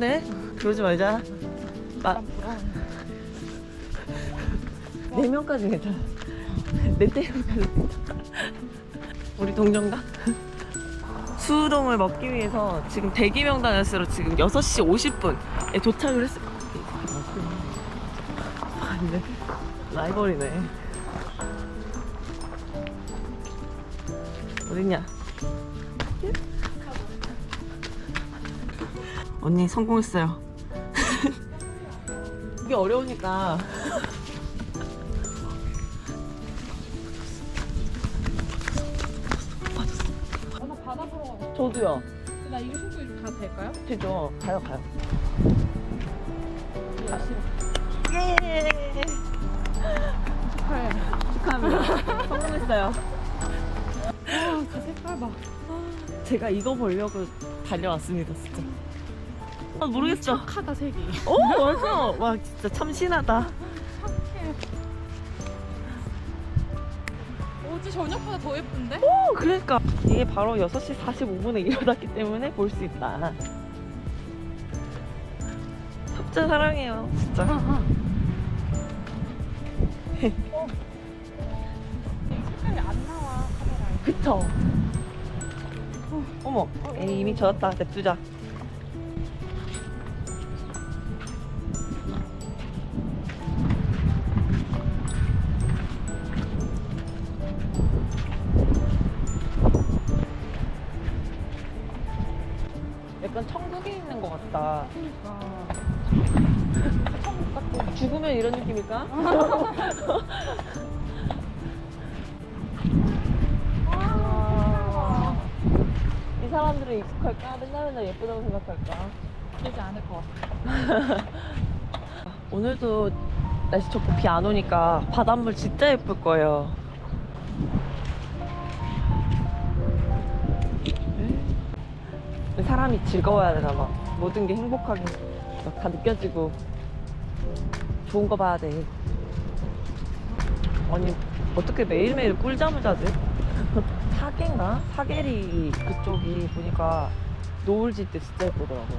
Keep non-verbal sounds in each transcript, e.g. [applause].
부러운데? 그러지 말자. 마, 네 명까지 괜찮아. 네대 명까지 괜찮아. 우리 동정가? 수우동을 먹기 위해서 지금 대기 명단 에서 지금 6시 50분에 도착을 같아. 맞네. 라이벌이네. 어딨냐? 언니 성공했어요. 이게 어려우니까. 아, 나 바다 보러 가고 저도요. 나 이거 신고 이렇게 가도 될까요? 되죠. 가요, 가요. 예! 축하해. 축하합니다. 성공했어요. 와, 저 색깔 봐. 제가 이거 보려고 달려왔습니다, 진짜. 아, 모르겠죠. 착하다, 색이. 오, 맞아. 와, 진짜 참신하다. 착해. 어제 저녁보다 더 예쁜데? 오, 그러니까. 이게 바로 6시 45분에 일어났기 때문에 볼 수 있다. 섭자 사랑해요, 진짜. 색깔이 안 나와, 카메라에. 그쵸? 어머, 에이, 이미 젖었다. 냅두자. 같다. 그니까. [laughs] 죽으면 이런 느낌일까? 와, [laughs] 이 사람들은 익숙할까? 맨날 맨날 예쁘다고 생각할까? 그러지 않을 것 같아. [laughs] 오늘도 날씨 좋고 비 안 오니까 바닷물 진짜 예쁠 거예요. 사람이 즐거워야 되나 봐. 모든 게 행복하게 막 다 느껴지고 좋은 거 봐야 돼. 아니 어떻게 매일매일 꿀잠을 자지? [laughs] 사계인가? 사계리 그쪽이 보니까 노을 질 때 진짜 예쁘더라고요.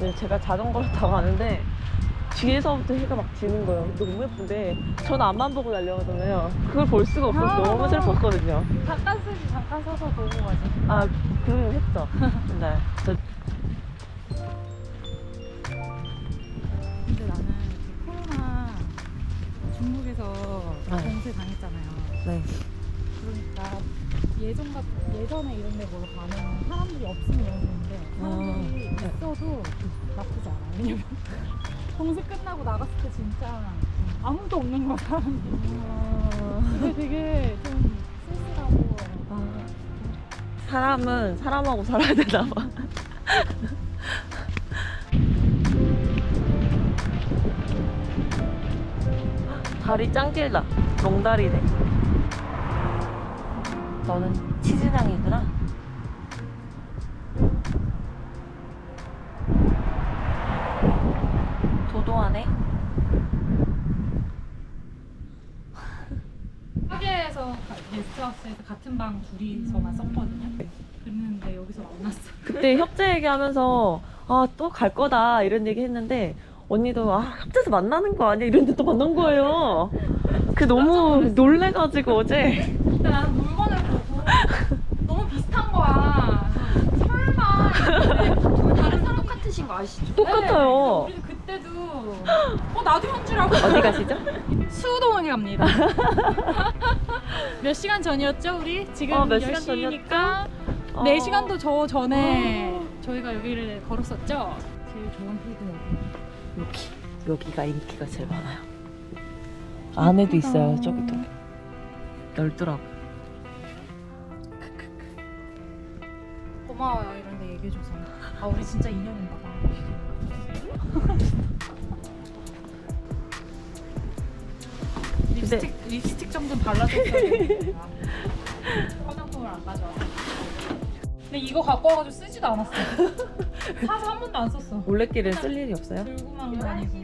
네, 제가 자전거를 타고 가는데 뒤에서부터 해가 막 지는 거예요. 너무 예쁜데 전 앞만 보고 달려가잖아요. 그걸 볼 수가 없어서 아. 너무 슬펐거든요. 잠깐 쓰지, 잠깐 서서 보고 가지. 아, 그러긴 했죠. [laughs] 네. 저 근데 나는 그 코로나 중국에서 네. 봉쇄 당했잖아요. 네. 그러니까 예전 같 예전에 이런 데 보러 가면 사람들이 없으면 너무 좋은데 사람들이 아, 네. 있어도 나쁘지 않아. 왜냐면 봉쇄 끝나고 나갔을 때 진짜 아무도 없는 거야 사람들이. 그게 되게 좀 쓸쓸하고 아, 사람은 사람하고 살아야 되나 봐. [laughs] 다리 짱 길다. 롱다리네. 너는 치즈냥이구나. 도도하네. 하계에서 게스트하우스에서 같은 방 둘이서만 썼거든요. 그랬는데 여기서 만났어. 그때 협재 얘기하면서 아 또 갈 거다 이런 얘기 했는데 언니도 아 협재에서 만나는 거 아니야 이랬는데 또 만난 거예요. 그 너무 놀래가지고 어제 근데 나는 물건을 보고 너무 비슷한 거야. 설마 이랬는데 다른 사람 같으신 거 아시죠? 똑같아요. 우리 그때도 어 나도 현주라고. 어디 가시죠? 수도원에 갑니다. [laughs] 몇 시간 전이었죠 우리? 지금 어, 몇몇 시간 시니까 어. 4시간도 저 전에 저희가 여기를 걸었었죠. 제일 좋은 피드 여기 여기가 인기가 제일 많아요. 안에도 있어요 저기도 넓더라고. 고마워요 이런 데 얘기해줘서. 아 우리 진짜 인연인가 봐. 립스틱 립스틱 좀 좀 발라줬어야 화장품을 안 가져와서. 근데 이거 갖고 와가지고 쓰지도 않았어. 사서 한 번도 안 썼어. 올레길은 쓸 일이 없어요? 들고만 다니고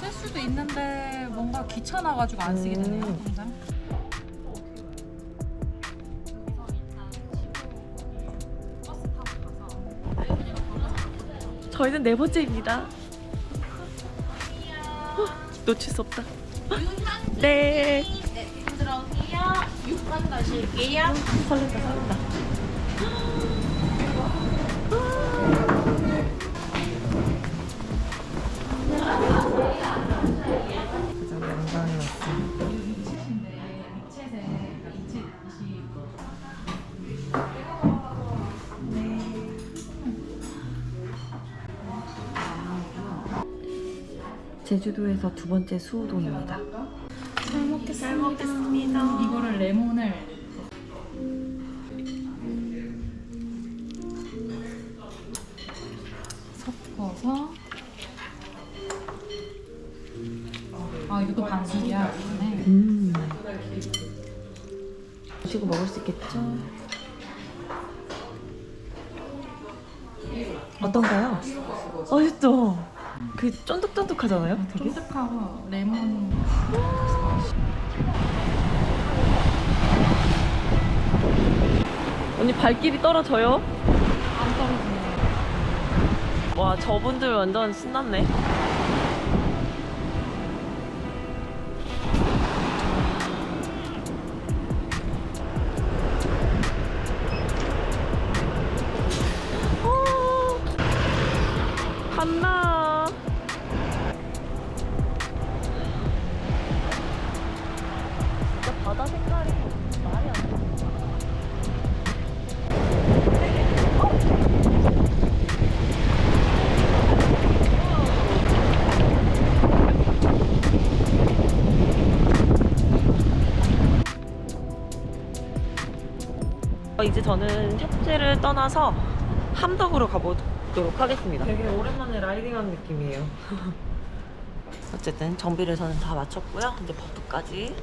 쓸 수도 있는데 뭔가 귀찮아가지고 안 쓰게 되네요 음. 저희는 네 번째입니다. 어, 놓칠 수 없다. 네. 네, 들어오세요. 6번 가실게요. 설렌다, 설렌다. 제주도에서 두 번째 수호동입니다. 잘 먹겠습니다. 이거를 레몬을 섞어서 아 이것도 반숙이야 네. 음. 드시고 먹을 수 있겠죠? 어떤가요? 그 쫀득쫀득하잖아요, 되게. 쫀득하고 레몬 언니 발길이 떨어져요? 안 떨어지네 와, 저분들 완전 신났네. 어, 저는 협재를 떠나서 함덕으로 가보도록 하겠습니다. 되게 오랜만에 라이딩하는 느낌이에요. [laughs] 어쨌든 정비를 저는 다 마쳤고요. 이제 버프까지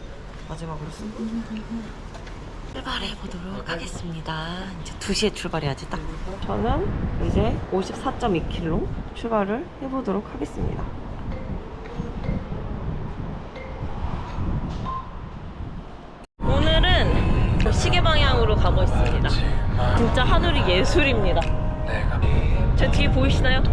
마지막으로 쓰고 [laughs] 출발해 보도록 하겠습니다. 이제 2시에 출발해야지 딱. 저는 이제 54.2km 출발을 해보도록 하겠습니다. 진짜 하늘이 예술입니다. 제 뒤에 보이시나요? [laughs]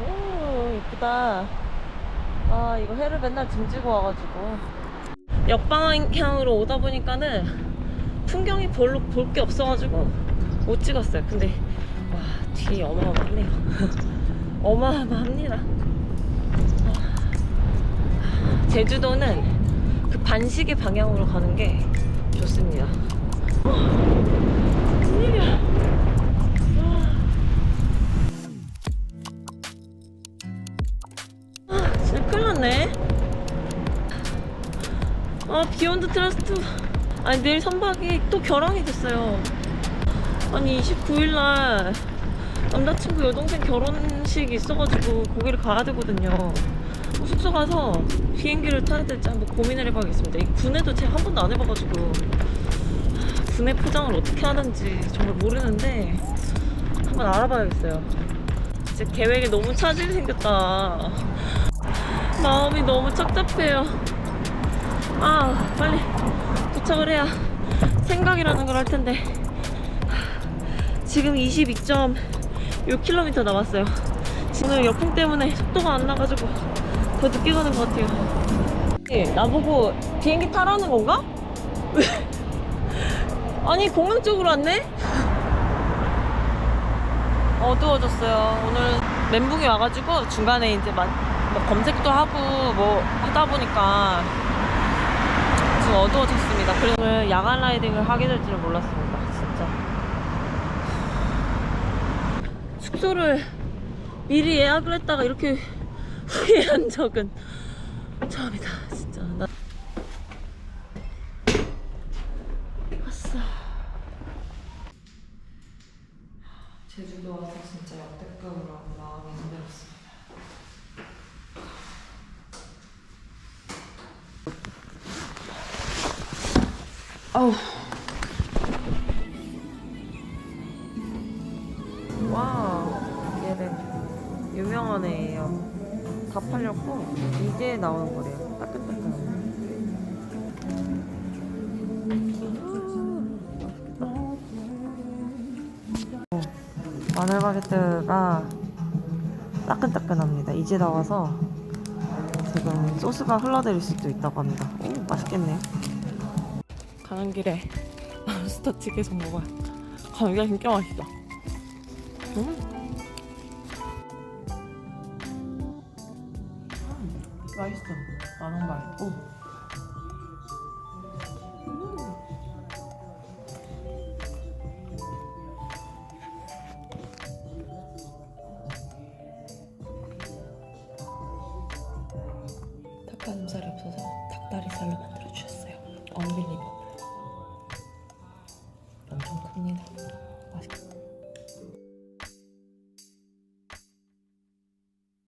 오 이쁘다. 아 이거 해를 맨날 등지고 와가지고 역방향으로 오다 보니까는 풍경이 별로 볼 게 없어가지고 못 찍었어요. 근데 와 뒤에 어마어마하네요. [laughs] 어마어마합니다. 아, 제주도는 그 반시계 방향으로 가는 게 좋습니다. 아, 진짜 큰일 났네. 아, 비욘드 트러스트. 아니, 내일 선박이 또 결항이 됐어요. 아니, 29일날 남자친구 여동생 결혼식이 있어가지고 거기를 가야 되거든요. 숙소 가서 비행기를 타야 될지 한번 고민을 해봐야겠습니다. 이 군에도 제가 한 번도 안 해봐가지고 군내 포장을 어떻게 하는지 정말 모르는데 한번 알아봐야겠어요. 진짜 계획에 너무 차질이 생겼다. 마음이 너무 착잡해요. 아, 빨리 도착을 해야 생각이라는 걸 할 텐데. 지금 22.6km 남았어요. 지금 역풍 때문에 속도가 안 나가지고 더 늦게 가는 것 같아요. 예, 나보고 비행기 타라는 건가? 왜? [laughs] 아니, 공항 쪽으로 왔네? [laughs] 어두워졌어요. 오늘 멘붕이 와가지고 중간에 이제 막, 뭐 검색도 하고 뭐 하다 보니까 지금 어두워졌습니다. 그래서 야간 라이딩을 하게 될 줄은 몰랐습니다. 진짜. 숙소를 미리 예약을 했다가 이렇게 후회한 적은 처음이다. 진짜. 나 왔어. 제주도 와서 진짜 역대급으로 마음이 힘들었습니다. 아우. 와, 얘는 유명한 애예요. 다 팔렸고 이제 나오는 거래요. 따끈따끈. 마늘 바게트가 따끈따끈합니다. 이제 나와서 지금 소스가 흘러내릴 수도 있다고 합니다. 오, 맛있겠네요. 가는 길에 [laughs] 스타치 계속 먹어요. 감기가 진짜 맛있다. 음. 맛있고. 닭가슴살이 없어서 닭다리살로 만들어 주셨어요. 언빌리버.